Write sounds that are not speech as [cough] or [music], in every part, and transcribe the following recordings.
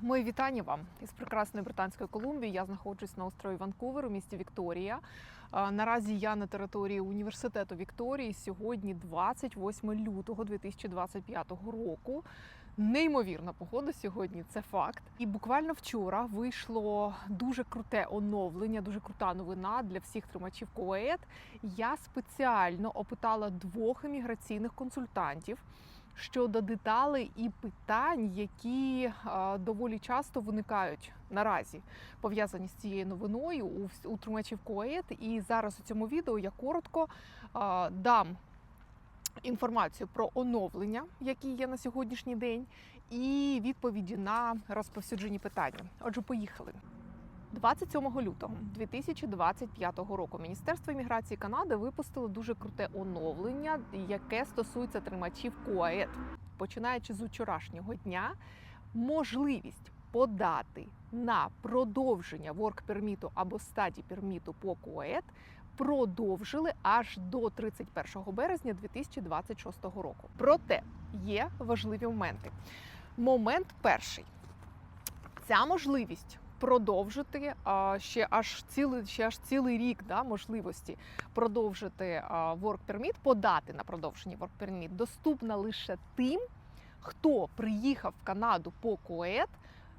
Мої вітання вам із прекрасної британської Колумбії. Я знаходжусь на острові Ванкувер у місті Вікторія. Наразі я на території університету Вікторії. Сьогодні 28 лютого 2025 року. Неймовірна погода сьогодні, це факт. І буквально вчора вийшло дуже круте оновлення, дуже крута новина для всіх тримачів КОЕД. Я спеціально опитала двох імміграційних консультантів щодо деталей і питань, які доволі часто виникають наразі, пов'язані з цією новиною у, тримачів КОЕД. І зараз у цьому відео я коротко дам інформацію про оновлення, які є на сьогоднішній день, і відповіді на розповсюджені питання. Отже, поїхали. 27 лютого 2025 року Міністерство імміграції Канади випустило дуже круте оновлення, яке стосується тримачів КОАЕД. Починаючи з вчорашнього дня, можливість подати на продовження work перміту або стаді перміту по КОЕД продовжили аж до 31 березня 2026 року. Проте є важливі моменти. Момент перший. Ця можливість продовжити а, ще аж цілий ще аж цілий рік да, можливості продовжити а, work permit, подати на продовження work permit доступна лише тим, хто приїхав в Канаду по КОЕД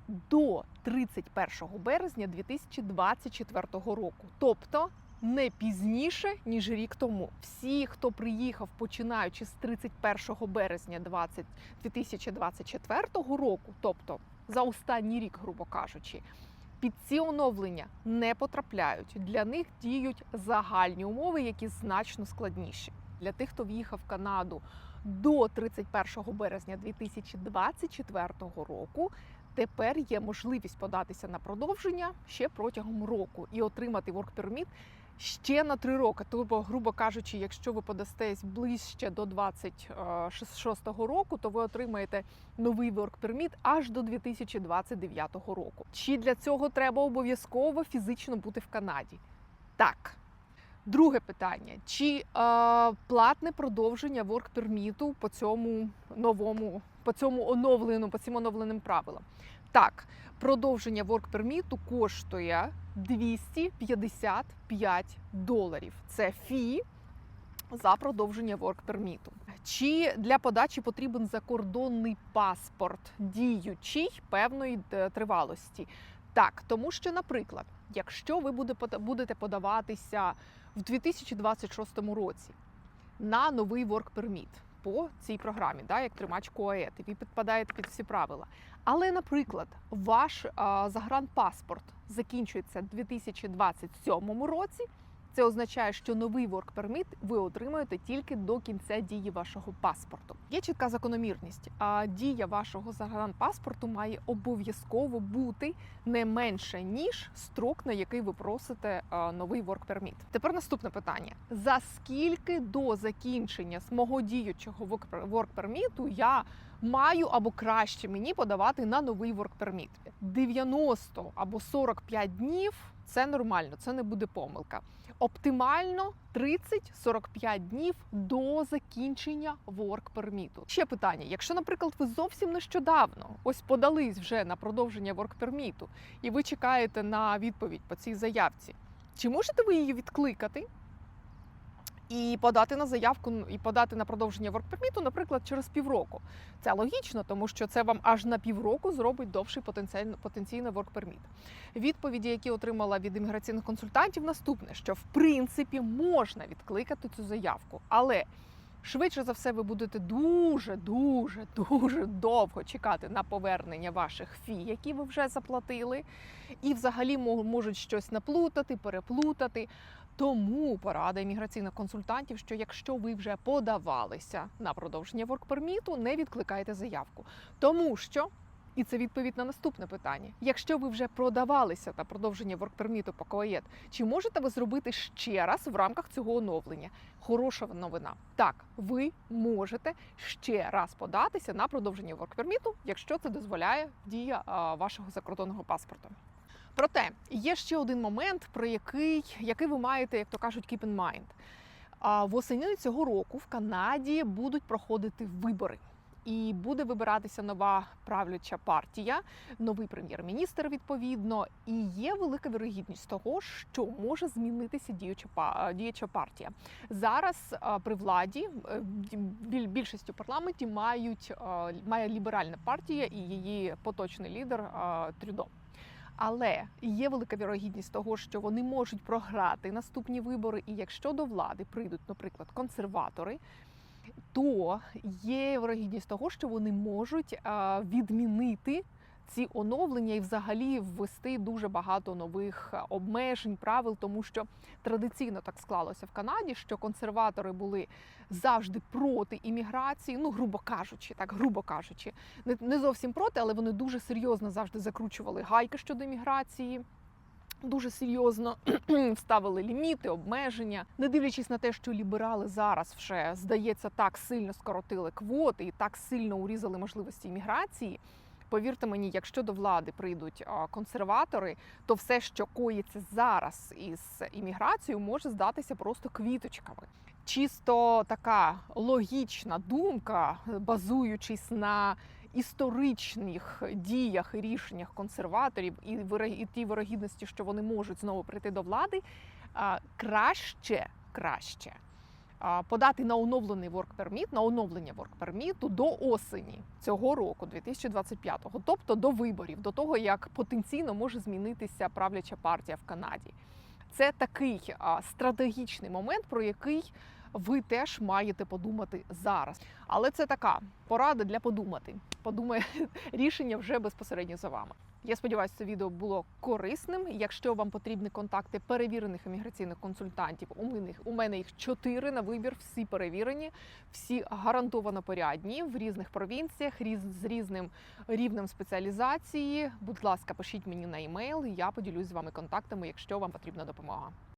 до 31 березня 2024 року. Тобто не пізніше ніж рік тому. Всі, хто приїхав починаючи з 31 березня 20 2024 року, тобто за останній рік, грубо кажучи, під ці оновлення не потрапляють. Для них діють загальні умови, які значно складніші. Для тих, хто в'їхав в Канаду до 31 березня 2024 року. Тепер є можливість податися на продовження ще протягом року і отримати work permit ще на три роки. Тобто, грубо кажучи, якщо ви подастесь ближче до 26-го року, то ви отримаєте новий work permit аж до 2029 року. Чи для цього треба обов'язково фізично бути в Канаді? Так. Друге питання: чи е, платне продовження work перміту по цьому новому, по цьому оновленому, по цим оновленим правилам? Так, продовження work перміту коштує 255 доларів. Це фі за продовження work перміту. Чи для подачі потрібен закордонний паспорт діючий певної е, тривалості? Так, тому що, наприклад, якщо ви будете подаватися в 2026 році на новий work permit по цій програмі, да, як тримач КОЕТ, і ви підпадаєте під всі правила. Але, наприклад, ваш а, загранпаспорт закінчується в 2027 році. Це означає, що новий work permit ви отримаєте тільки до кінця дії вашого паспорту. Є чітка закономірність. А дія вашого загранпаспорту має обов'язково бути не менше ніж строк, на який ви просите новий work permit. Тепер наступне питання: за скільки до закінчення мого діючого work permit я маю або краще мені подавати на новий permit? 90 або 45 днів це нормально, це не буде помилка. Оптимально 30-45 днів до закінчення permit. Ще питання: якщо, наприклад, ви зовсім нещодавно ось подались вже на продовження permit, і ви чекаєте на відповідь по цій заявці, чи можете ви її відкликати? І подати на заявку і подати на продовження permit, наприклад, через півроку. Це логічно, тому що це вам аж на півроку зробить довший потенційний permit. Відповіді, які отримала від імміграційних консультантів, наступне: що в принципі можна відкликати цю заявку, але швидше за все ви будете дуже, дуже, дуже довго чекати на повернення ваших фі, які ви вже заплатили, і взагалі можуть щось наплутати, переплутати. Тому порада імміграційних консультантів, що якщо ви вже подавалися на продовження воркперміту, не відкликайте заявку, тому що. І це відповідь на наступне питання. Якщо ви вже продавалися на продовження воркперміту по КОЕД, чи можете ви зробити ще раз в рамках цього оновлення? Хороша новина. Так, ви можете ще раз податися на продовження воркперміту, якщо це дозволяє дія вашого закордонного паспорту. Проте є ще один момент, про який, який ви маєте, як то кажуть, keep in mind. Восени цього року в Канаді будуть проходити вибори. і буде вибиратися нова правляча партія, новий прем'єр-міністр відповідно. І є велика вірогідність того, що може змінитися діюча партія. Зараз при владі е, біль- більшість у парламенті мають має ліберальна партія і її поточний лідер Трюдо. Але є велика вірогідність того, що вони можуть програти наступні вибори, і якщо до влади прийдуть, наприклад, консерватори, то є вірогідність того, що вони можуть відмінити ці оновлення і взагалі ввести дуже багато нових обмежень, правил, тому що традиційно так склалося в Канаді, що консерватори були завжди проти імміграції, ну грубо кажучи, так грубо кажучи, не, не зовсім проти, але вони дуже серйозно завжди закручували гайки щодо імміграції. Дуже серйозно [clears throat] ставили ліміти, обмеження, не дивлячись на те, що ліберали зараз вже здається так сильно скоротили квоти і так сильно урізали можливості імміграції. Повірте мені, якщо до влади прийдуть консерватори, то все, що коїться зараз із імміграцією, може здатися просто квіточками. Чисто така логічна думка, базуючись на історичних діях і рішеннях консерваторів і і тій вирогідності, що вони можуть знову прийти до влади, краще, краще подати на оновлений work permit, на оновлення work permit до осені цього року, 2025-го, тобто до виборів, до того як потенційно може змінитися правляча партія в Канаді. Це такий стратегічний момент, про який ви теж маєте подумати зараз. Але це така порада для подумати. Подумає [laughs] рішення вже безпосередньо за вами. Я сподіваюся, це відео було корисним. Якщо вам потрібні контакти перевірених імміграційних консультантів, у мене, у мене їх чотири на вибір, всі перевірені, всі гарантовано порядні в різних провінціях, різ, з різним рівнем спеціалізації. Будь ласка, пишіть мені на емейл, я поділюсь з вами контактами, якщо вам потрібна допомога.